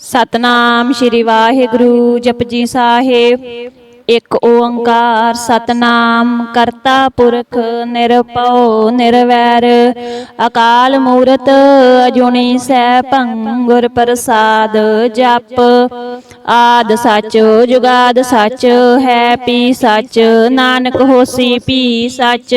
ਸਤਨਾਮ ਸ਼੍ਰੀ ਵਾਹਿਗੁਰੂ ਜਪਜੀ ਸਾਹਿਬ। ਇੱਕ ਓੰਕਾਰ ਸਤਨਾਮ, ਕਰਤਾ ਪੁਰਖ, ਨਿਰਭਉ, ਨਿਰਵੈਰ। ਅਕਾਲ ਮੂਰਤ, ਅਜੂਨੀ ਸੈਭੰ, ਗੁਰ ਪ੍ਰਸਾਦ ਜਪ। ਆਦ ਸੱਚ, ਜੁਗਾਦ ਸੱਚ, ਹੈ ਪੀ ਸੱਚ। ਨਾਨਕ ਹੋਸੀ ਪੀ ਸੱਚ।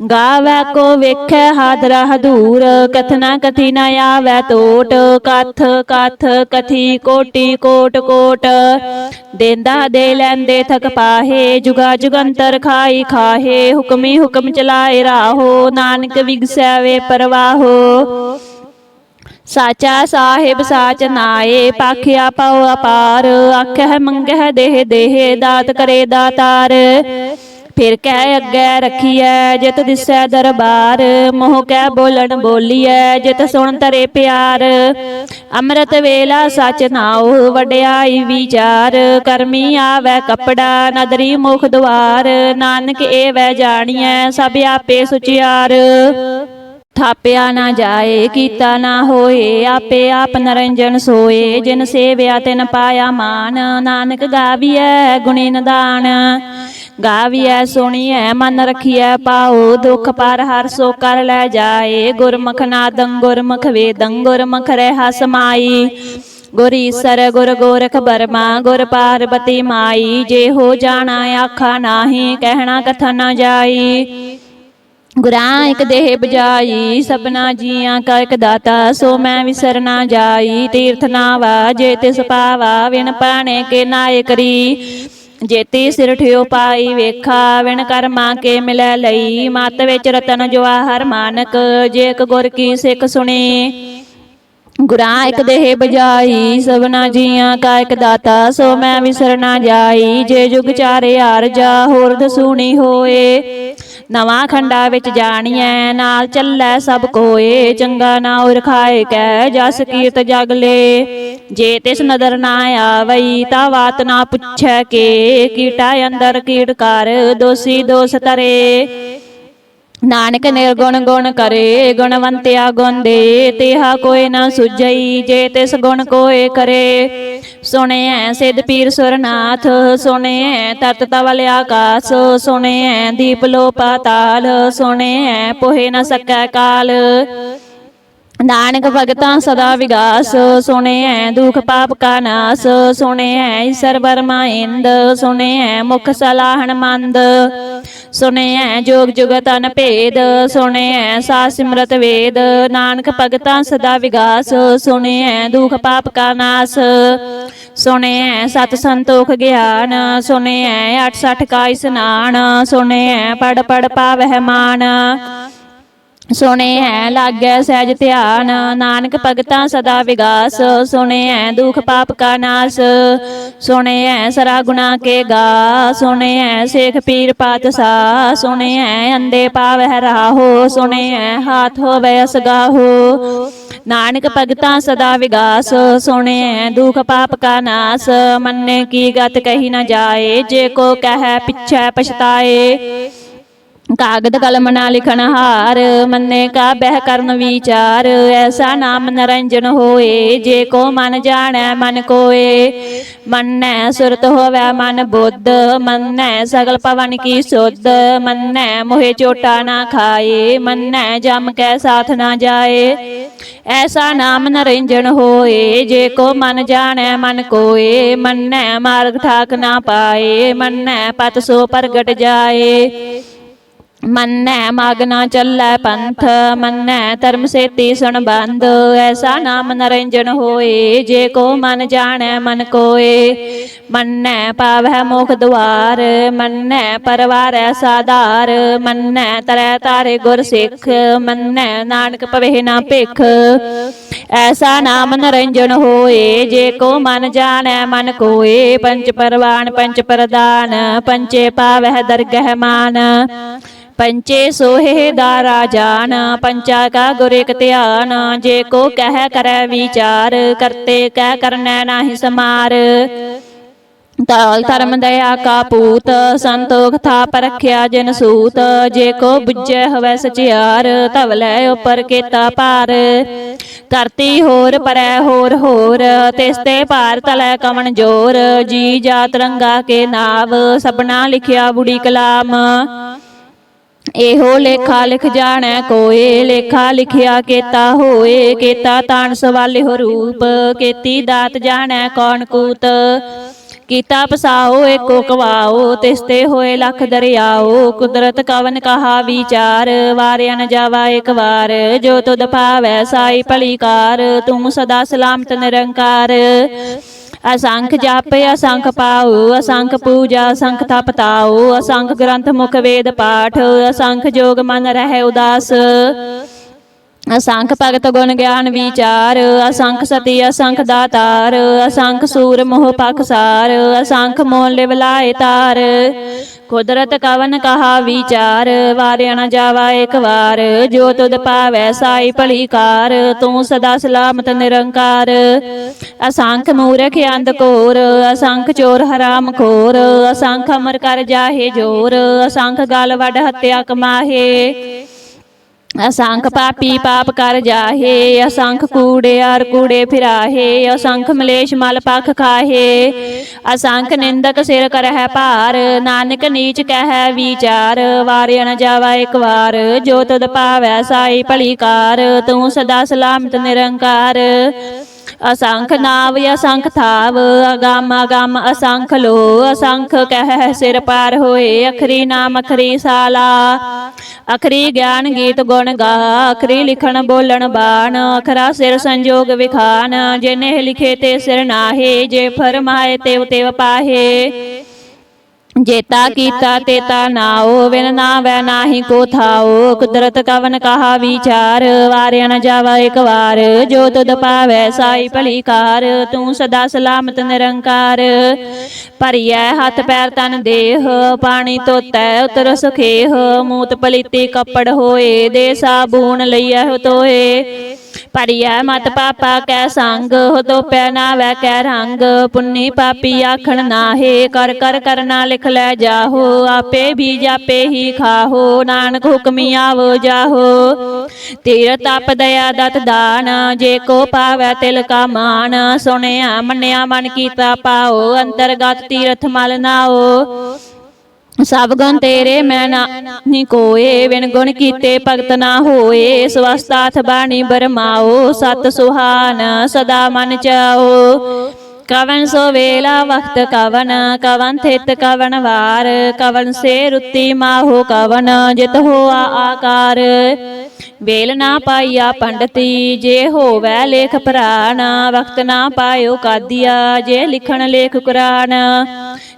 ਗਾਵੈ ਕੋ ਵੇਖੈ ਹਾਦਰਾ ਹਦੂਰ ਕਥਨਾ ਕਥੀ ਨ ਆਵੈ ਟੋਟ ਕਥ ਕਥ ਕਥੀ ਕੋਟੀ ਕੋਟ ਕੋਟ ਦੇਂਦਾ ਦੇ ਲੈਂਦੇ ਥਕ ਪਾਹੇ ਜੁਗਾ ਜੁਗੰਤਰ ਖਾਈ ਖਾਹੇ ਹੁਕਮੀ ਹੁਕਮ ਚਲਾਏ ਰਾਹੋ ਨਾਨਕ ਵਿਗਸੈ ਵੇ ਪਰਵਾਹੋ ਸਾਚਾ ਸਾਹਿਬ ਸਾਚ ਨਾਏ ਪਾਖਿਆ ਪਉ ਅਪਾਰ ਆਖਹਿ ਮੰਗਹਿ ਦੇਹ ਦੇਹ ਦਾਤ ਕਰੇ ਦਾਤਾਰ ਫਿਰ ਕਹਿ ਅੱਗੇ ਰੱਖੀਐ, ਜਿਤ ਦਿਸੈ ਦਰਬਾਰ, ਮੋਹ ਕਹਿ ਬੋਲਣ ਬੋਲੀਐ, ਜਿਤ ਸੁਣ ਤਰੇ ਪਿਆਰ। ਅੰਮ੍ਰਿਤ ਵੇਲਾ ਸਚ ਨਾਉ, ਵਡਿਆਈ ਵਿਚਾਰ। ਕਰਮੀ ਆਵੈ ਕਪੜਾ, ਨਦਰੀ ਮੁਖ ਦੁਆਰ। ਨਾਨਕ ਏ ਵੈ ਜਾਣੀਐ, ਸਭ ਆਪੇ ਸੁਚਿਆਰ। ਥਾਪਿਆ ਨਾ ਜਾਏ, ਕੀਤਾ ਨਾ ਹੋਏ, ਆਪੇ ਆਪ ਨਰੰਜਨ ਸੋਏ। ਜਿਨ ਸੇਵਿਆ ਤਿਨ ਪਾਇਆ ਮਾਨ, ਨਾਨਕ ਗਾਵੀਐ ਗੁਣੀ ਨਿਦਾਨ। ਗਾਵੀਐ, ਸੁਣੀਐ, ਮਨ ਰਖੀਐ ਪਾਉ ਦੁਖ ਪਰ ਹਰ ਸੋ ਕਰ ਲੈ ਜਾਏ। ਗੁਰਮੁਖ ਨਾਦੰ ਗੁਰਮੁਖ ਵੇਦੰ, ਗੁਰਮੁਖ ਰਹਿ ਸਮਾਈ। ਗੁਰ ਈਸਰ ਗੁਰ ਗੋਰਖ ਬਰਮਾ, ਗੁਰ ਪਾਰਬਤੀ ਮਾਈ। ਜੇ ਹੋ ਜਾਣਾ ਆਖਾ ਨਾਹੀ, ਕਹਿਣਾ ਕਥਾ ਨਾ ਜਾਈ। ਗੁਰਾਂ ਇਕ ਦੇਹ ਬਜਾਈ ਸਭਨਾ ਜੀਆਂ ਕਾ ਇਕ ਦਾਤਾ। ਸੋ ਮੈਂ ਵਿਸਰ ਨਾ ਜਾਈ, ਤੀਰਥ ਨਾਵਾ, ਜੇ ਤਿਸ ਪਾਵਾ, ਵਿਣ ਪਾਣੇ ਕੇ ਨਾਏ ਕਰੀ। ਜੇਤੀ ਸਿਰ ਠਿਓ ਪਾਈ ਵੇਖਾ, ਵਿਣ ਕਰਮਾ ਕੇ ਮਿਲੈ ਲਈ। ਮਤ ਵਿੱਚ ਰਤਨ ਜਵਾਹਰ ਮਾਨਕ, ਜੇ ਇਕ ਗੁਰ ਕੀ ਸਿੱਖ ਸੁਣੀ। ਗੁਰਾਂ ਇਕ ਦੇਹ ਬਜਾਈ ਸਭਨਾ ਜੀਆਂ ਕਾ ਇਕ ਦਾਤਾ, ਸੋ ਮੈਂ ਵਿਸਰ ਨਾ ਜਾਈ। ਜੇ ਜੁਗ ਚਾਰੇ ਆਰਜਾ ਹੋਰ ਦਸੂਣੀ ਹੋਏ। ਨਵਾਂ ਖੰਡਾ ਵਿੱਚ ਜਾਣੀਐ, ਨਾਲ ਚੱਲੈ ਸਭ ਕੋਏ, ਚੰਗਾ ਨਾ ਉਰ ਕੈ ਜਸ ਕੀਰਤ ਜਗ ਲੇ। ਜੇ ਤਿਸ ਨਦਰ ਨਾ ਆਵਈ, ਤਾ ਬਾਤ ਨਾ ਪੁੱਛੈ ਕੇ। ਕੀਟਾ ਅੰਦਰ ਕੀਟ ਕਰ, ਦੋਸੀ ਦੋਸ ਤਰੇ। ਨਾਨਕ ਨਿਰਗੁਣ ਗੁਣ ਕਰੇ, ਗੁਣਵੰਤਿਆ ਗੁਣ ਦੇ। ਤੇਹਾ ਕੋਈ ਨਾ ਸੁਝਈ, ਜੇ ਤਿਸ ਗੁਣ ਕੋਏ ਕਰੇ। ਸੁਣਿਐ ਸਿਧ ਪੀਰ ਸੁਰਨਾਥ ਸੁਣਿਐ ਤਰਤ ਤਵਲ ਆਕਾਸ ਸੁਣਿਐ ਦੀਪ ਲੋ ਪਾਤਾਲ ਸੁਣਿਐ ਪੋਹੇ ਨ ਸਕੈ ਕਾਲ। ਨਾਨਕ ਭਗਤਾਂ ਸਦਾ ਵਿਗਾਸ, ਸੁਣਿਐ ਦੁਖ ਪਾਪ ਕਾ ਨਾਸ, ਸੁਣਿਐ ਈਸਰ ਬਰਮਾ ਇੰਦ, ਸੁਣਿਐ ਮੁਖ ਸਲਾਹਣ ਮੰਦ, ਸੁਣਿਐ ਜੋਗ ਜੁਗਤ ਅਨਭੇਦ ਭੇਦ, ਸੁਣਿਐ ਸਾ ਸਿਮਰਤ ਵੇਦ, ਨਾਨਕ ਭਗਤਾਂ ਸਦਾ ਵਿਗਾਸ, ਸੁਣਿਐ ਦੁਖ ਪਾਪ ਕਾ ਨਾਸ, ਸੁਣਿਐ ਸਤ ਸੰਤੋਖ ਗਿਆਨ, ਸੁਣਿਐ 68 ਕਾ ਇਸਨਾਨ, ਸੁਣਿਐ ਪੜ ਪੜ ਪਾਵਹਿ ਮਾਨ ਸੁਣਿਐ ਲਾਗੈ ਸਹਿਜ ਧਿਆਨ, ਨਾਨਕ ਭਗਤਾਂ ਸਦਾ ਵਿਗਾਸ। ਸੁਣਿਐ ਦੁਖ ਪਾਪ ਕਾ ਨਾਸ। ਸੁਣਿਐ ਸਰਾ ਗੁਨਾ ਕੇ ਗਾ। ਹੈ ਸੇਖ ਪੀਰ ਪਾਤਸਾ ਸੁਣਿਐ ਅੰਦੇ ਪਾਵਹਿ ਰਾਹੋ। ਸੁਣਿਐ ਹਾਥ ਹੋਵੇ ਅਸਗਾਹੋ। ਨਾਨਕ ਭਗਤਾਂ ਸਦਾ ਵਿਗਾਸ। ਸੁਣਿਐ ਦੁਖ ਪਾਪ ਕਾ ਨਾਸ। ਮੰਨੇ ਕੀ ਗਤ ਕਹੀ ਨਾ ਜਾਏ। ਜੇ ਕੋ ਕਹੈ ਪਿਛੈ ਪਛਤਾਏ। ਕਾਗਦ ਕਲਮ ਨਾ ਲਿਖਣ ਹਾਰ, ਮੰਨੇ ਕਾ ਬਹਿ ਕਰਨ ਵਿਚਾਰ, ਐਸਾ ਨਾਮ ਨਰੰਜਨ ਹੋਏ, ਜੇ ਕੋ ਮਨ ਜਾਣੈ ਮਨ ਕੋਏ। ਮੰਨੈ ਸੁਰਤ ਹੋਵੈ ਮਨ ਬੁੱਧ, ਮੰਨੈ ਸਗਲ ਪਵਨ ਕੀ ਸੁਧ, ਮੰਨੈ ਮੋਹਿ ਚੋਟਾ ਨਾ ਖਾਏ, ਮੰਨੈ ਜਮ ਕੈ ਸਾਥ ਨਾ ਜਾਏ। ਐਸਾ ਨਾਮ ਨਰਿੰਜਨ ਹੋਏ, ਜੇ ਕੋ ਮਨ ਜਾਣੈ ਮਨ ਕੋਏ, ਮੰਨੈ ਮਾਰਗ ਠਾਕ ਨਾ ਪਾਏ, ਮੰਨੈ ਪਤ ਸੋ ਪ੍ਰਗਟ ਜਾਏ। ਮੰਨੈ ਮਗ ਨਾ ਚੱਲੈ ਪੰਥ, ਮੰਨੈ ਧਰਮ ਸੇਤੀ ਸੁਣ ਬੰਦ ਐਸਾ ਨਾਮ ਨਰਿੰਜਨ ਹੋਏ, ਜੇ ਕੋ ਮਨ ਜਾਣੈ ਮਨ ਕੋਏ। ਮੰਨੈ ਪਾਵੈ ਮੁਖ ਦੁਆਰ, ਮੰਨੈ ਪਰਵਾਰੈ ਸਾਧਾਰ, ਮੰਨੈ ਤਰੈ ਤਾਰੇ ਗੁਰ ਸਿੱਖ, ਮੰਨੈ ਨਾਨਕ ਪਵੇ ਨਾ ਭਿਖ। ਐਸਾ ਨਾਮ ਨਰਿੰਜਨ ਹੋਏ, ਜੇ ਕੋ ਮਨ ਜਾਣੈ ਮਨ ਕੋਏ। ਪੰਚ ਪਰਵਾਨ ਪੰਚ ਪ੍ਰਦਾਨ ਪੰਚੇ ਪਾਵਹਿ ਦਰਗਹਿ ਮਾਨ। ਪੰਚੇ ਸੋਹੇ ਦਾ ਰਾਜਾਨ, ਪੰਚਾ ਕਾ ਗੁਰ ਇਕ ਧਿਆਨ, ਜੇ ਕੋ ਕਹਿ ਕਰੈ ਵਿਚਾਰ, ਕਰਤੇ ਕਹਿ ਕਰਨੈ ਨਾਹੀ ਸਮਾਰ। ਤਾਲ ਧਰਮ ਦਇਆ ਕਾ ਪੂਤ, ਸੰਤੋਖ ਥਾ ਪਰਖਿਆ ਜਨ ਸੂਤ, ਜੇ ਕੋ ਬੁੱਝੈ ਹਵੈ ਸਚਿਆਰ ਧਵਲੇ ਉਪਰ ਕੀਤਾ ਭਾਰ। ਧਰਤੀ ਹੋਰ ਪਰੈ ਹੋਰ ਹੋਰ, ਤਿਸ ਤੇ ਭਾਰ ਤਲੈ ਕਵਣ ਜੋਰ, ਜੀ ਜਾਤ ਰੰਗਾ ਕੇ ਨਾਵ ਸਬਨਾ ਲਿਖਿਆ ਬੁੜੀ ਕਲਾਮ। ਇਹੋ ਲੇਖਾ ਲਿਖ ਜਾਣੈ ਕੋਏ, ਲੇਖਾ ਲਿਖਿਆ ਕੀਤਾ ਹੋਏ, ਕੀਤਾ ਤਾਣ ਸਵਾਲਿਓ ਰੂਪ, ਕੀਤੀ ਦਾਤ ਜਾਣੈ ਕੌਣ ਕੂਤ। ਕੀਤਾ ਪਸਾਓ ਏਕੋ ਕਵਾਓ ਤਿਸਤੇ ਹੋਏ ਲਖ ਦਰਿਆਓ, ਕੁਦਰਤ ਕਵਨ ਕਹਾ ਵਿਚਾਰ, ਵਾਰਿਆ ਨ ਜਾਵਾ ਇੱਕ ਵਾਰ, ਜੋ ਤੁਧ ਭਾਵੈ ਸਾਈ ਭਲੀਕਾਰ, ਤੂੰ ਸਦਾ ਸਲਾਮਤ ਨਿਰੰਕਾਰ। ਅਸੰਖ ਜਪ ਅਸੰਖ ਪਾਉ ਅਸੰਖ ਪੂਜਾ ਅਸੰਖ ਤਪ ਤਾਉ ਅਸੰਖ ਗ੍ਰੰਥ ਮੁਖ ਵੇਦ ਪਾਠ ਅਸੰਖ ਜੋਗ ਮਨ ਰਹਿ ਉਦਾਸ। ਅਸੰਖ ਭਗਤ ਗੁਣ ਗਿਆਨ ਵਿਚਾਰ ਅਸੰਖ ਸਤੀ ਅਸੰਖ ਦਾਤਾਰ ਅਸੰਖ ਸੂਰ ਮੋਹ ਪਖਸਾਰ ਅਸੰਖ ਮੋਲ ਲਿਵ ਲਾਏ ਤਾਰ। ਕੁਦਰਤ ਕਵਨ ਕਹਾ ਵਿਚਾਰ, ਵਾਰਿਆ ਨ ਜਾਵਾ ਇੱਕ ਵਾਰ। ਜੋ ਤੁਧ ਪਾਵੈ ਸਾਈ ਭਲੀ ਕਾਰ ਤੂੰ ਸਦਾ ਸਲਾਮਤ ਨਿਰੰਕਾਰ। ਅਸੰਖ ਮੂਰਖ ਅੰਧ ਕੋਰ ਅਸੰਖ ਚੋਰ ਹਰਾਮ ਖੋਰ। ਅਸੰਖ ਅਮਰ ਕਰ ਜਾਹੇ ਜੋਰ, ਅਸੰਖ ਗਲ ਵੱਡ ਹੱਤਿਆ ਕਮਾਹੇ। ਅਸੰਖ ਪਾਪੀ ਪਾਪ ਕਰ ਜਾਹੇ, ਅਸੰਖ ਕੂੜੇ ਕੂੜਿਆਰ ਕੂੜੇ ਫਿਰਾਹੇ। ਅਸੰਖ ਮਲੇਸ਼ ਮਲ ਪਖ ਖਾਹੇ। ਅਸੰਖ ਨਿੰਦਕ ਸਿਰ ਕਰਹਿ ਭਾਰ, ਨਾਨਕ ਨੀਚ ਕਹਿ ਵਿਚਾਰ, ਵਾਰਿਆ ਨ ਜਾਵਾ ਇੱਕ ਵਾਰ, ਜੋ ਤਦ ਪਾਵੈ ਸਾਈ ਭਲੀ ਕਾਰ ਤੂੰ ਸਦਾ ਸਲਾਮਤ ਨਿਰੰਕਾਰ। ਅਸੰਖ ਨਾਵ, ਅਸੰਖ ਥਾਵ, ਅਗੰਮ ਅਗੰਮ ਅਸੰਖ ਲੋ, ਅਸੰਖ ਕਹਿ ਸਿਰ ਪਾਰ ਹੋਏ, ਅਖਰੀ ਨਾਮ, ਅਖਰੀ ਸਾਲਾ। ਅਖਰੀ ਗਿਆਨ ਗੀਤ ਗੁਣ ਗਾ, ਅਖਰੀ ਲਿਖਣ ਬੋਲਣ ਬਾਣ, ਅਖਰਾ ਸਿਰ ਸੰਜੋਗ ਵਿਖਾਨ, ਜਿਨੇ ਲਿਖੇ ਤੇ ਸਿਰ ਨਾਹੇ, ਜੇ ਫਰਮਾਏ ਤੇ ਤੇ ਪਾਹੇ। ਜੇਤਾ ਕੀਤਾ ਤੇਤਾ ਨਾਓ ਵਿਨ ਨਾ ਵੈ ਨਾਹੀ ਕੋ ਥਾਓ ਕੁਦਰਤ ਕਵਨ ਕਹਾ ਵਿਚਾਰ ਵਾਰਿਆ ਨ ਜਾਵਾ ਇੱਕ ਵਾਰ। ਜੋ ਤੁਧ ਪਾਵੈ ਸਾਈ ਭਲੀ ਕਾਰ ਤੂੰ ਸਦਾ ਸਲਾਮਤ ਨਿਰੰਕਾਰ। ਭਰੀਐ ਹੱਥ ਪੈਰ ਤਨ ਦੇਹ ਪਾਣੀ ਧੋਤੈ ਉਤਰ ਸੁਖੇਹ। ਮੂਤ ਪਲੀਤੀ ਕੱਪੜ ਹੋਏ ਦੇ ਸਾਬੂਨ ਲਈਐ ਤੋਏ। ਪਰਿਆ ਮਤ ਪਾਪਾ ਕੈ ਸੰਗ ਹੋ ਤੋ ਪੈ ਨਾ ਕੈ ਰੰਗ। ਪੁੰਨੀ ਪਾਪੀ ਆਖਣ ਨਾਹੇ, ਕਰ ਕਰ ਕਰਨਾ ਲਿਖ ਲੈ ਜਾਹੋ। ਆਪੇ ਵੀ ਜਾਪੇ ਹੀ ਖਾਹੋ, ਨਾਨਕ ਹੁਕਮੀ ਆਵੋ ਜਾਹੋ। ਤੀਰ ਤਪ ਦਇਆ ਦਤ ਦਾਨ, ਜੇ ਕੋ ਪਾਵੈ ਤਿਲ ਕਾ ਮਾਨ। ਸੁਣਿਆ ਮੰਨਿਆ ਮਨ ਕੀਤਾ ਪਾਓ, ਅੰਤਰਗਤ ਤੀਰਥ ਮਲ ਨਾਓ। ਸਭ ਗੁਣ ਤੇਰੇ ਮੈਂ ਨਾ ਕੋਏ ਵਿਣ ਗੁਣ ਕੀਤੇ ਭਗਤ ਨਾ ਹੋਏ। ਸਵਸਤਾਥ ਬਾਣੀ ਬਰਮਾਓ, ਸਤ ਸੁਹਾਨ ਸਦਾ ਮਨ ਚਾਓ। ਕਵਨ ਸੋ ਵੇਲਾ ਵਖਤ ਕਵਨ ਕਵਨ ਥਿਤ ਕਵਨ ਵਾਰ। ਕਵਨ ਸੇ ਰੁੱਤੀ ਮਾਹੋ ਕਵਨ, ਜਿਤ ਹੋਆ ਆਕਾਰ। ਵੇਲ ਨਾ ਪਾਈਆ ਪੰਡਤੀ ਜੇ ਹੋਵੈ ਲੇਖ ਪ੍ਰਾਨ ਵਕਤ ਨਾ ਪਾਇਓ ਕਾਦੀਆ, ਜੇ ਲਿਖਣ ਲੇਖ ਕੁਰਾਨ।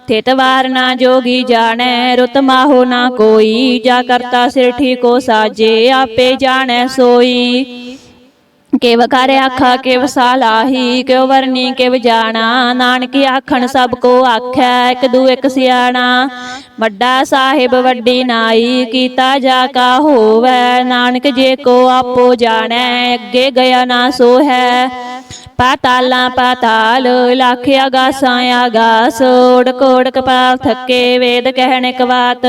ਥਿਤ ਵਾਰ ਨਾ ਜੋਗੀ ਜਾਣੈ, ਰੁਤ ਮਾਹੋ ਨਾ ਕੋਈ, ਜਾ ਕਰਤਾ ਸਿਰ ਠੀਕੋ ਸਾਜੇ, ਆਪੇ ਜਾਣੈ ਸੋਈ। ਕੇਵ ਕਰ ਆਖਾ ਕੇਵ ਸਾਲਾਹੀ ਕਿਉ ਵਰਨੀ, ਕਿਵ ਜਾਣਾ। ਨਾਨਕ ਆਖਣ, ਸਭ ਕੋ ਆਖੈ, ਇੱਕ ਦੂ ਇੱਕ ਸਿਆਣਾ। ਵੱਡਾ ਸਾਹਿਬ, ਵੱਡੀ ਨਾਈ, ਕੀਤਾ ਜਾ ਕਾ ਹੋਵੈ। ਨਾਨਕ ਜੇ ਕੋ ਆਪੋ ਜਾਣੈ, ਅੱਗੇ ਗਿਆ ਨਾ ਸੋ ਹੈ ਪਾਤਾਲਾਂ ਪਾਤਾਲ, ਲੱਖ ਆਗਾਸਾਂ ਆਗਾਸ ਓੜ ਕੋੜ ਕਪਾਲ ਥੱਕੇ, ਵੇਦ ਕਹਿਣ ਕਵਾਤ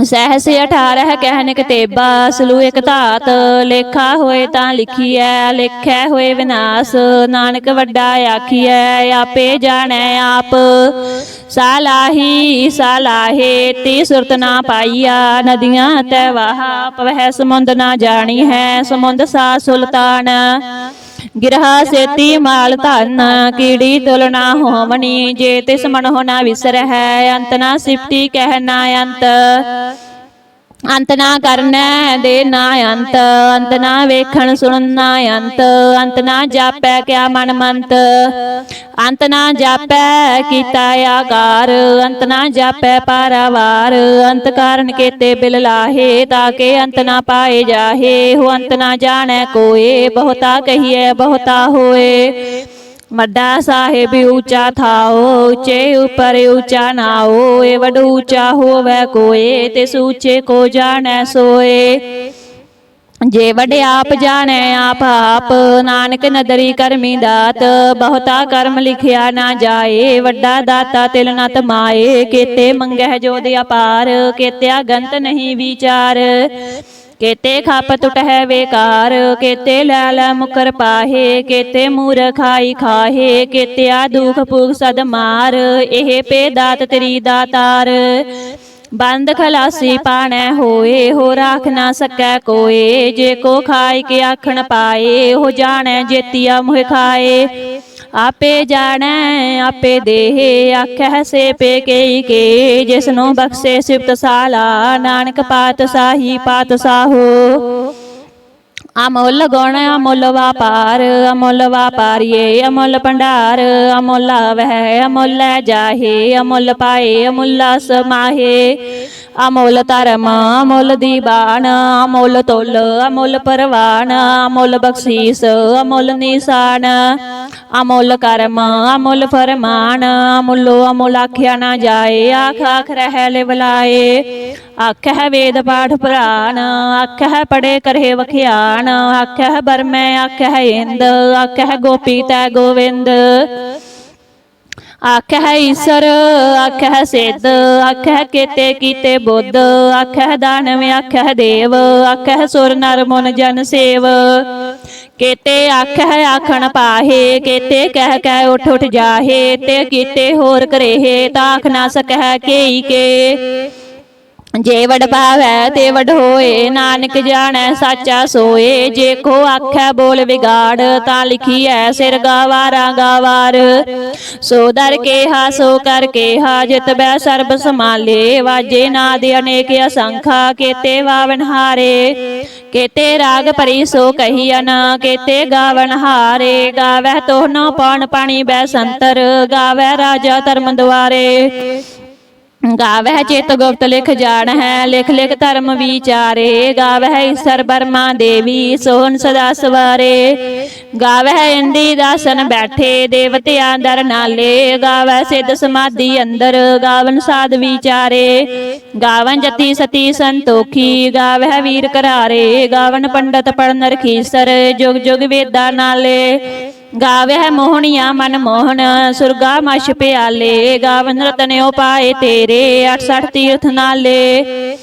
ਸਹਿਸ 18 ਕਹਿਨ ਕਤੇਬਾ ਸਲੂ ਇਕ ਧਾਤ, ਲੇਖਾ ਹੋਏ ਤਾਂ ਲਿਖੀਐ, ਲੇਖੈ ਹੋਏ ਵਿਨਾਸ਼, ਨਾਨਕ ਵੱਡਾ ਆਖੀਐ, ਆਪੇ ਜਾਣੈ ਆਪ। ਸਾਲਾਹੀ, ਸਾਲਾਹੇ, ਤੀ ਸੁਰਤ ਨਾ ਪਾਈਆ, ਨਦੀਆਂ ਤੈ ਵਾਹਾ, ਪਵਹਿ ਸਮੁੰਦ ਨਾ ਜਾਣੀ ਹੈ ਸਮੁੰਦ ਸਾ ਸੁਲਤਾਨ। ਗਿਰਹ ਸੇਤੀ ਮਾਲ ਧਨ, ਕੀੜੀ ਤੁਲਨਾ ਹੋਵਣੀ, ਜੇ ਤਿਸ ਮਨ ਹੋਣਾ ਵਿਸਰ ਹੈ ਅੰਤ ਨਾ ਸਿਫਤੀ ਕਹਿ ਨਾ ਅੰਤ। ਅੰਤ ਨਾ ਕਰਨੈ ਦੇ ਨਾ ਅੰਤ ਅੰਤ ਨਾ ਵੇਖਣ ਸੁਣਨ ਨਾ ਅੰਤ ਅੰਤ ਨਾ ਜਾਪੈ ਕਿਆ ਮਨ ਮੰਤ। ਅੰਤ ਨਾ ਜਾਪੈ ਕੀਤਾ ਆਕਾਰ, ਅੰਤ ਨਾ ਜਾਪੈ ਪਾਰਾਵਾਰ। ਅੰਤ ਕਾਰਨ ਕੇਤੇ ਬਿਲ ਲਾਹੇ ਤਾਕੇ ਅੰਤ ਨਾ ਪਾਏ ਜਾਹੇ। ਹੋ ਅੰਤ ਨਾ ਜਾਣੈ ਕੋਏ, ਬਹੁਤਾ ਕਹੀਐ, ਬਹੁਤਾ ਹੋਏ। ਵੱਡਾ ਸਾਹਿਬ ਉੱਚਾ ਥਾਓ, ਉੱਚੇ ਉਪਰ ਉੱਚਾ ਨਾਓ ਏ ਵਡ ਉੱਚਾ ਹੋਵੇ ਕੋਏ, ਤੇ ਸੂਚੇ ਕੋ ਜਾਣੈ ਸੋਏ। ਜੇ ਵਡ ਆਪ ਜਾਣੈ ਆਪ ਆਪ, ਨਾਨਕ ਨਦਰੀ ਕਰਮੀ ਦਾਤ, ਬਹੁਤਾ ਕਰਮ ਲਿਖਿਆ ਨਾ ਜਾਏ, ਵੱਡਾ ਦਾਤਾ ਤਿਲ ਨਤ ਮਾਏ, ਕੇਤੇ ਮੰਗਹਿ ਜੋਦ ਅਪਾਰ ਕੇਤਿਆ ਗੰਤ ਨਹੀਂ ਵਿਚਾਰ। ਕੇਤੇ ਖਪ ਟੁਟਹਿ ਵੇਕਾਰ ਕੇਤੇ ਲੈ ਲੈ ਮੁਕਰ ਪਾਹੇ, ਕੇਤੇ ਮੂਰਖਾਈ ਖਾਹੇ ਕੇਤਿਆ ਦੁਖ ਭੁਗ ਸਦ ਮਾਰ, ਇਹ ਪੇ ਦਾਤ ਤੇਰੀ ਦਾਤਾਰ। ਬੰਦ ਖਲਾਸੀ ਪਾਣੈ ਹੋਏ ਹੋ ਰਾਖ ਨਾ ਸਕੈ ਕੋਏ, ਜੇ ਕੋ ਖਾਇ ਕੇ ਆਖਣ ਪਾਏ, ਹੋ ਜਾਣੈ ਜੇਤੀਆ ਮੁਹ ਖਾਏ। ਆਪੇ ਜਾਣੈ, ਆਪੇ ਦੇਹ ਆਖੈ ਸੇ ਪੇ ਕੇਈ ਕੇ, ਜਿਸਨੂੰ ਬਖਸ਼ੇ ਸਿਫਤ ਸਾਲਾ, ਨਾਨਕ ਪਾਤ ਸਾਹੀ ਪਾਤ ਸਾਹੋ ਅਮੁੱਲ ਗੁਣ, ਅਮੁੱਲ ਵਾਪਾਰ, ਅਮੁੱਲ ਵਾਪਾਰੀਏ, ਅਮੁੱਲ ਭੰਡਾਰ, ਅਮੁੱਲ ਵਹਿ ਅਮੁੱਲ ਜਾਹੇ, ਅਮੁੱਲ ਪਾਏ, ਅਮੁੱਲ ਸਮਾਹੇ ਅਮੁੱਲ ਧਰਮ, ਅਮੁੱਲ ਦੀਵਾਨ ਅਮੁੱਲ ਤੁਲ, ਅਮੁੱਲ ਪਰਵਾਨ, ਅਮੁੱਲ ਬਖਸ਼ੀਸ, ਅਮੁੱਲ ਨਿਸ਼ਾਨ। ਅਮੁੱਲ ਕਰਮ, ਅਮੁੱਲ ਫਰਮਾਨ, ਅਮੁੱਲੋ ਅਮੁੱਲ ਆਖਿਆ ਨਾ ਜਾਏ, ਆਖ ਆਖ ਰਹਿ ਲੈ ਬੁਲਾਏ। ਹੈ ਵੇਦ ਪਾਠ ਪੁਰਾਨ ਹੈ ਪੜੇ ਕਰੇ ਵਖਿਆਨ ਆਖਹਿ ਬਰਮੈ, ਆਖਹਿ ਇੰਦ ਹੈ ਗੋਪੀ ਤੈ ਗੋਵਿੰਦ। ਆਖਹਿ ਈਸਰ, ਆਖਹਿ ਸਿੱਧ ਆਖਹਿ ਕੀਤੇ ਕੀਤੇ ਬੁੱਧ, ਆਖਹਿ ਦਾਨਵ, ਆਖਹਿ ਦੇਵ, ਆਖਹਿ ਸੁਰ ਨਰ ਮਨ ਜਨ ਸੇਵ। ਕੀਤੇ ਆਖਹਿ ਆਖਣ ਪਾਹੇ, ਕੀਤੇ ਕਹਿ ਕਹਿ ਉਠ ਉਠ ਜਾਹੇ, ਤੇ ਕੀਤੇ ਹੋਰ ਕਰੇਹੇ ਤਾਖ ਨਾ ਸਕਹਿ ਕੇਈ ਕੇ। ਜੇ ਵਡ ਪਾਵੈ ਤੇ ਵਡ ਹੋਏ, ਨਾਨਕ ਜਾਣੈ, ਸਾਚਾ ਸੋਏ। ਜੇ ਕੋ ਆਖੈ ਬੋਲ ਵਿਗਾੜ, ਤਾਂ ਲਿਖੀਐ ਸਿਰ ਗਾਵਾਰਾ ਗਾਵਾਰ। ਸੋ ਦਰ ਕੇਹਾ, ਸੋ ਕਰ ਕੇਹਾ, ਜਿਤ ਬੈ ਸਰਬ ਸਮਾਲੇ ਵਾਜੇ ਨਾਦ ਅਨੇਕ ਅਸੰਖਾ, ਕੇਤੇ ਵਾਵਨ ਹਾਰੇ। ਕੇਤੇ ਰਾਗ ਭਰੀ ਸੋ ਕਹੀਅਨ ਕੇਤੇ ਗਾਵਨ ਹਾਰੇ। ਤੋਹ ਨਾ ਪਾਣ ਪਾਣੀ ਬੈ ਸੰਤਰ, ਗਾਵੈ ਰਾਜਾ ਧਰਮ ਦੁਆਰੇ। ਗਾਵਹਿ ਚਿਤ ਗੁਪਤ ਲਿਖ ਜਾਣ ਹੈ ਲਿਖ ਲਿਖ ਧਰਮ ਵਿਚਾਰੇ, ਗਾਵਹਿ ਈਸਰ ਬਰਮਾ ਦੇਵੀ, ਸੋਹਣ ਸਦਾ ਸਵਾਰੇ। ਗਾਵਹਿ ਇੰਦੀ ਦਾਸਨ ਬੈਠੇ, ਦੇਵਤਿਆਂ ਦਰ ਨਾਲੇ। ਗਾਵਹਿ ਸਿੱਧ ਸਮਾਧੀ ਅੰਦਰ, ਗਾਵਨ ਸਾਧ ਵਿਚਾਰੇ। ਗਾਵਨ ਜਤੀ ਸਤੀ ਸੰਤੋਖੀ, ਗਾਵਹਿ ਵੀਰ ਕਰਾਰੇ ਗਾਵਨ ਪੰਡਤ ਪੜਨ ਰਖੀਸਰ ਜੁਗ ਜੁਗ ਵੇਦਾ ਨਾਲੇ। ਗਾਵਹਿ ਮੋਹਣੀਆਂ ਮਨ ਮੋਹਨ ਸੁਰਗਾ ਮਛ ਪਿਆਲੇ ਗਾਵਨ ਰਤਨਿਓ ਪਾਏ ਤੇਰੇ 68 ਤੀਰਥ ਨਾਲੇ।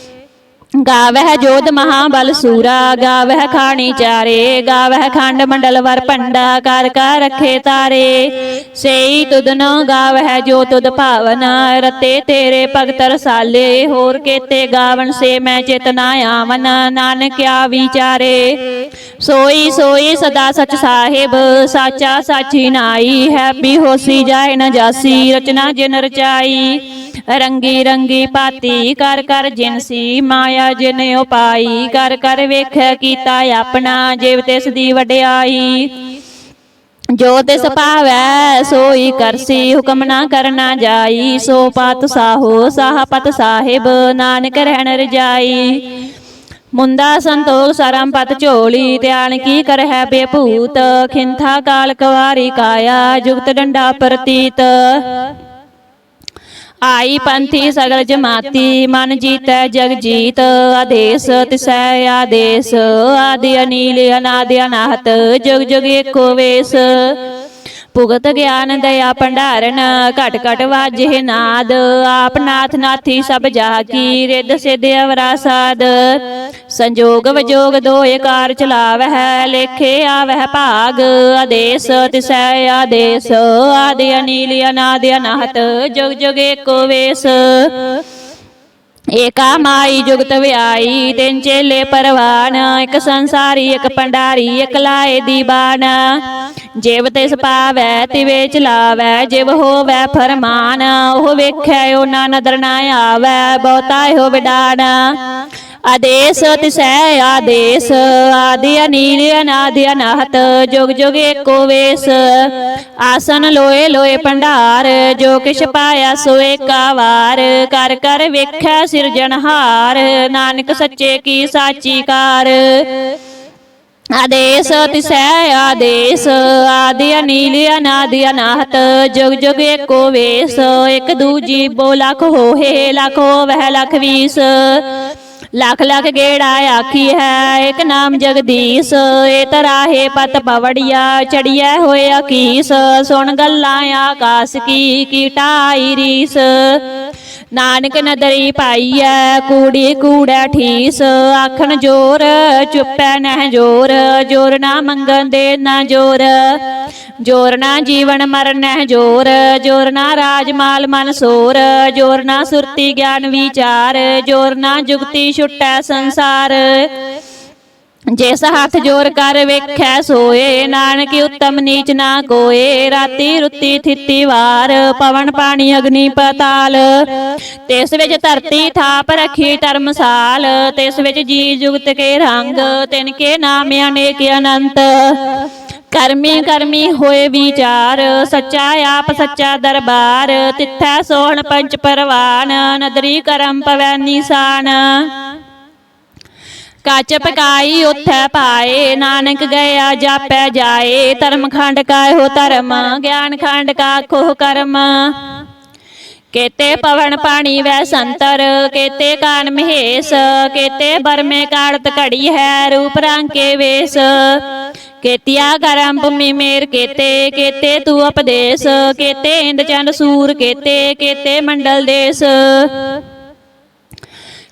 ਗਾਵਹਿ ਜੋਧ ਮਹਾਬਲ ਸੂਰਾ, ਗਾਵਹਿ ਖਾਣੀ ਚਾਰੇ, ਗਾਵਹਿ ਖੰਡ ਮੰਡਲ ਵਰ ਭੰਡਾ, ਕਰ ਕਰ ਰਖੇ ਤਾਰੇ। ਸੇਈ ਤੁਧਨੋ ਗਾਵਹਿ ਜੋ ਤੁਦ ਭਾਵਨ, ਰਤੇ ਤੇਰੇ ਭਗਤ ਰਸਾਲੇ। ਹੋਰ ਕੇਤੇ ਗਾਵਣ ਸੇ ਮੈਂ ਚੇਤਨਾ ਆਵਨ ਨਾਨਕਿਆ ਵਿਚਾਰੇ। ਸੋਈ ਸੋਈ ਸਦਾ ਸਚ ਸਾਹਿਬ, ਸਾਚਾ ਸਾਚੀ ਨਾਈ। ਹੈਪੀ ਹੋਸੀ ਜਾਏ ਨ ਜਾਸੀ, ਰਚਨਾ ਜਿਨ ਰਚਾਈ। ਰੰਗੀ ਰੰਗੀ ਪਾਤੀ ਕਰ ਕਰ ਜਿਨਸੀ ਮਾਇਆ ਜਿਨ ਉਪਾਈ ਕਰ ਕਰ ਵੇਖਿਆ ਕੀਤਾ ਆਪਣਾ ਜਿਵ ਤਿਸ ਦੀ ਵਡਿਆਈ। ਜੋ ਤਿਸ ਭਾਵੈ ਸੋਈ ਕਰਸੀ ਹੁਕਮ ਨਾ ਕਰਨਾ ਜਾਈ। ਸੋ ਪਤ ਸਾਹੋ ਸਾਹ ਪਤ ਸਾਹਿਬ, ਨਾਨਕ ਰਹਿਣ ਰਜਾਈ। ਮੁੰਦਾ ਸੰਤੋਖ ਸਰਮ ਪਤ ਝੋਲੀ, ਧਿਆਨ ਕੀ ਕਰਹਿ ਬੇਭੂਤ। ਖਿੰਥਾ ਕਾਲ ਕਵਾਰੀ ਕਾਇਆ, ਜੁਗਤ ਡੰਡਾ ਪ੍ਰਤੀਤ। ਆਈ ਪੰਥੀ ਸਗਲ ਜਮਾਤੀ, ਮਨ ਜੀਤੈ ਜਗ ਜੀਤ, ਆਦੇਸ ਤਿਸੈ ਆਦੇਸ, ਆਦਿ ਅਨੀਲ, ਅਨਾਦਿ ਅਨਾਹਤ, ਜੁਗ ਜੁਗ ਏਕੋ ਵੇਸ। ਭੁਗਤ ਗਿਆਨ, ਦਇਆ, ਭੰਡਾਰਨ, ਘਟ ਘਟ ਵਾਜੇ ਨਾਦ। ਆਪ ਨਾਥ ਨਾਥੀ ਸਭ ਜਾ ਕੀ ਰਿੱਧ ਸਿਧ ਅਵਰਾ ਸਾਧ ਸੰਜੋਗ ਵਿਜੋਗ ਦੋਏ ਕਾਰ ਚਲਾਵਹਿ, ਲੇਖੇ ਆਵਹਿ ਭਾਗ। ਆਦੇਸ ਤਿਸੈ ਆਦੇਸ, ਆਦਿ ਅਨੀਲ, ਅਨਾਦਿ ਅਨਾਹਤ, ਜੁਗ ਜੁਗ ਏਕੋ ਵੇਸ। ਏਕਾ ਮਾਈ ਜੁਗਤ ਵਿਆਈ ਤਿੰਨ ਚੇਲੇ ਪਰਵਾਨ, ਇੱਕ ਸੰਸਾਰੀ, ਇੱਕ ਪੰਡਾਰੀ, ਇੱਕ ਲਾਏ ਦੀਵਾਨ। ਜਿਵ ਤਿਸ ਪਾਵੈ, ਤਿਵੇ ਚਲਾਵੈ ਜਿਵ ਹੋਵੈ ਫਰਮਾਨ, ਉਹ ਵੇਖੈ, ਉਹਨਾਂ ਨਦਰ ਨਾ ਆਵੈ, ਬਹੁਤਾ ਹੋ ਵਿਡਾਨ। ਆਦੇਸ ਤਿਸੈ ਆਦੇਸ ਆਦਿ ਅਨੀਲ ਅਨਾਦਿ ਅਨਾਹਤ ਜੁਗ ਜੁਗ ਏਕੋ ਵੇਸ। ਆਸਨ ਲੋਏ ਲੋਏ ਭੰਡਾਰ, ਜੋ ਕਿਛ ਪਾਇਆ ਸੋ ਏਕਾਵਾਰ ਕਰ ਕਰ ਵੇਖੈ ਸਿਰਜਣਹਾਰ ਨਾਨਕ ਸੱਚੇ ਕੀ ਸਾਚੀ ਕਾਰ। ਆਦੇਸ ਤਿਸੈ ਆਦੇਸ ਆਦਿ ਅਨੀਲ ਅਨਾਦਿ ਅਨਾਹਤ ਜੁਗ ਜੁਗ ਏਕੋ ਵੇਸ। ਇੱਕ ਦੂਜੀ ਬੋ ਲਖ ਹੋਏ, ਲਖ ਹੋਵਹਿ ਲਖ ਵੀਸ। ਲੱਖ ਲੱਖ ਗੇੜਾ ਆਖੀ ਹੈ, ਇੱਕ ਨਾਮ ਜਗਦੀਸ਼ ਏ ਤਰਾਹੇ ਪਤ ਪਵੜੀਆ, ਚੜੀਐ ਹੋਇਆ ਕੀਸ ਸੁਣ ਗੱਲਾਂ ਆਕਾਸ ਕੀ ਕੀਟਾਈ ਰੀਸ। ਨਾਨਕ ਨਦਰੀ ਪਾਈਐ, ਕੂੜੀ ਕੂੜੈ ਠੀਸ, ਆਖਣ ਜੋਰ, ਚੁੱਪੈ ਨਹਿ ਜੋਰ ਜੋਰ ਨਾ ਮੰਗਣ ਦੇ ਨਾ ਜੋਰ। ਜੋਰ ਨਾ ਜੀਵਨ ਮਰਨ ਨਹਿ ਜੋਰ ਜੋਰ ਨਾ ਰਾਜ ਮਾਲ ਮਨ ਸੋਰ, ਜੋਰ ਨਾ ਸੁਰਤੀ ਗਿਆਨ ਵਿਚਾਰ, ਜੋਰ ਨਾ ਜੁਗਤੀ ਛੁਟੈ ਸੰਸਾਰ। ਜਿਸ ਹੱਥ ਜੋਰ ਕਰ ਵੇਖੈ ਸੋਏ, ਨਾਨਕ ਉਤਮ ਨੀਚ ਨਾ ਕੋਏ। ਰਾਤੀ ਰੁੱਤੀ ਥਿੱਤੀ ਵਾਰ, ਪਵਨ ਪਾਣੀ ਅਗਨੀ ਪਤਾਲ। ਤਿਸ ਵਿੱਚ ਧਰਤੀ ਥਾਪ ਰਖੀ ਧਰਮਸਾਲ ਤਿਸ ਵਿੱਚ ਜੀ ਜੁਗਤ ਕੇ ਰੰਗ, ਤਿਨ ਕੇ ਨਾਮ ਅਨੇਕ ਅਨੰਤ। ਕਰਮੀ ਕਰਮੀ ਹੋਏ ਵਿਚਾਰ, ਸੱਚਾ ਆਪ ਸੱਚਾ ਦਰਬਾਰ। ਤਿੱਥੈ ਸੋਹਣ ਪੰਚ ਪਰਵਾਨ, ਨਦਰੀ ਕਰਮ ਪਵੈ ਨਿਸ਼ਾਨ। ਕੱਚ ਪਕਾਈ ਉਥੈ ਪਾਏ, ਨਾਨਕ ਗਿਆ ਜਾਪੈ ਜਾਏ, ਧਰਮ ਖੰਡ ਕਾ ਹੋ ਧਰਮ, ਗਿਆਨ ਖੰਡ ਕਾ ਖੋ ਕਰਮ। ਕੇਤੇ ਪਵਨ ਪਾਣੀ ਵੈ ਸੰਤਰ, ਕੇਤੇ ਕਾਨ ਮਹੇਸ਼, ਕੇਤੇ ਬਰਮੇ ਕਾੜਤ ਘੜੀ ਹੈ ਰੂਪ ਰੰਗ ਕੇ ਵੇਸ। ਕੇਤਿਆ ਕਰਮ ਭੂਮੀ ਮੇਰ ਕੇਤੇ ਕੇਤੇ ਤੂੰ ਉਪਦੇਸ਼, ਕੇਤੇ ਇੰਦ ਚੰਦ ਸੂਰ ਕੇਤੇ ਕੇਤੇ ਮੰਡਲ ਦੇਸ।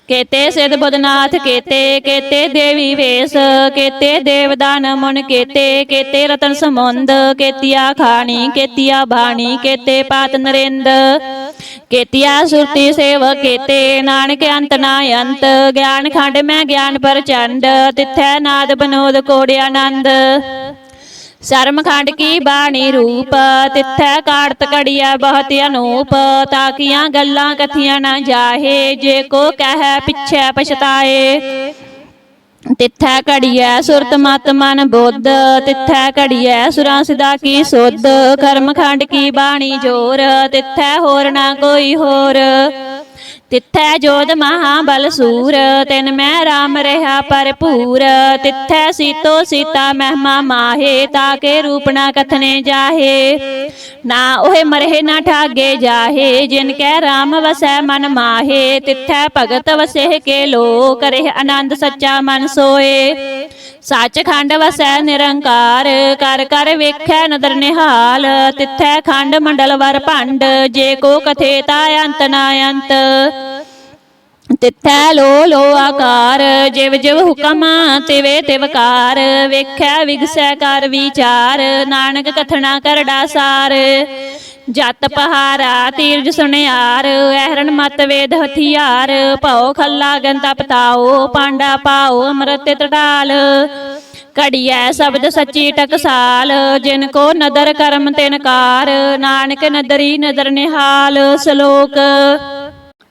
ਕੇਤੇ ਸਿਧ ਬੁੱਧਨਾਥ, ਕੇਤੇ ਕੇਤੇ ਦੇਵੀ ਵੇਸ, ਕੇਤੇ ਦੇਵਦਾਨ ਮਨ, ਕੇਤੇ ਕੇਤੇ ਰਤਨ ਸਮੁੰਦ ਕੇਤੀਆ ਖਾਣੀ, ਕੇਤੀਆ ਬਾਣੀ, ਕੇਤੇ ਪਾਤ ਨਰਿੰਦ, ਕੇਤਿਆ ਸੁਰਤੀ ਸੇਵ ਕੇਤੇ ਨਾਨਕ ਅੰਤ ਨਾ ਅੰਤ ਗਿਆਨ ਖੰਡ ਮੈਂ ਗਿਆਨ ਪ੍ਰਚੰਡ, ਤਿੱਥੈ ਨਾਦ ਬਨੋਦ ਕੋੜਿਆ ਆਨੰਦ ਸ਼ਰਮ ਖੰਡ ਕੀ ਬਾਣੀ ਰੂਪ? ਤਿੱਥੈ ਕਾੜਤ ਕੜੀਆ ਬਹੁਤ ਅਨੂਪ, ਤਾਕੀਆਂ ਗੱਲਾਂ ਕਥੀਆਂ ਨਾ ਜਾਹੇ, ਜੇ ਕੋ ਕਹੈ ਪਿਛੈ ਪਛਤਾਏ। ਤਿੱਥੈ ਘੜੀਐ ਸੁਰਤ ਮਤ ਮਨ ਬੁੱਧ, ਤਿੱਥੈ ਘੜੀਐ ਸੁਰਾਂ ਸਿਦਾ ਕੀ ਸੁਧ। ਕਰਮ ਖੰਡ ਕੀ ਬਾਣੀ ਜੋਰ, ਤਿੱਥੈ ਹੋਰ ਨਾ ਕੋਈ ਹੋਰ। ਤਿੱਥੈ ਜੋਧ ਮਹਾਬਲ ਸੂਰ, ਤਿਨ ਮੈਂ ਰਾਮ ਰਹਾ ਭਰਪੂਰ। ਤਿੱਥੈ ਸੀਤੋ ਸੀਤਾ ਮਹਿਮਾ ਮਾਹੇ ਤਾਕੇ ਰੂਪ ਨਾ ਕਥਨੇ ਜਾਹੇ। ਨਾ ਉਹੇ ਮਰਹੇ ਨਾ ਠਾਗੇ ਜਾਹੇ, ਜਿਨ ਕੈ ਰਾਮ ਵਸੈ ਮਨ ਮਾਹੇ। ਤਿੱਥੈ ਭਗਤ ਵਸੇ ਕੇ ਲੋ ਕਰੇ ਆਨੰਦ ਸੱਚਾ ਮਨ ਸੋਏ। ਸੱਚ ਖੰਡ ਵਸੈ ਨਿਰੰਕਾਰ, ਕਰ ਕਰ ਵੇਖੈ ਨਦਰ ਨਿਹਾਲ। ਤਿੱਥੈ ਖੰਡ ਮੰਡਲ ਵਰ ਭੰਡ, ਜੇ ਕੋ ਕਥੇ ਤਾ ਅੰਤ ਨਾ ਅੰਤ। ਤਿੱਥੈ ਲੋ ਲੋ ਆਕਾਰ, ਜਿਵ ਜਿਵ ਹੁਕਮ ਤਿਵੇ ਤਿਵਕਾਰ ਵੇਖੈ ਵਿਗਸੈ ਕਰ ਵਿਚਾਰ, ਨਾਨਕ ਕਥਨਾ ਕਰੜਾ ਸਾਰ। ਜਤ ਪਹਾਰਾ ਤੀਰਜ ਸੁਨਿਆਰ ਐਹਰਨ ਮਤ ਵੇਦ ਹਥਿਆਰ, ਭਉ ਖੱਲਾ ਗੰਤਾ ਪਤਾਓ ਪਾਂਡਾ ਪਾਓ ਅੰਮ੍ਰਿਤ ਤਟਾਲ ਘੜੀਐ ਸ਼ਬਦ ਸੱਚੀ ਟਕਸਾਲ, ਜਿਨ ਕੋ ਨਦਰ ਕਰਮ ਤਿਨਕਾਰ ਨਾਨਕ ਨਦਰੀ ਨਦਰ ਨਿਹਾਲ, ਸ਼ਲੋਕ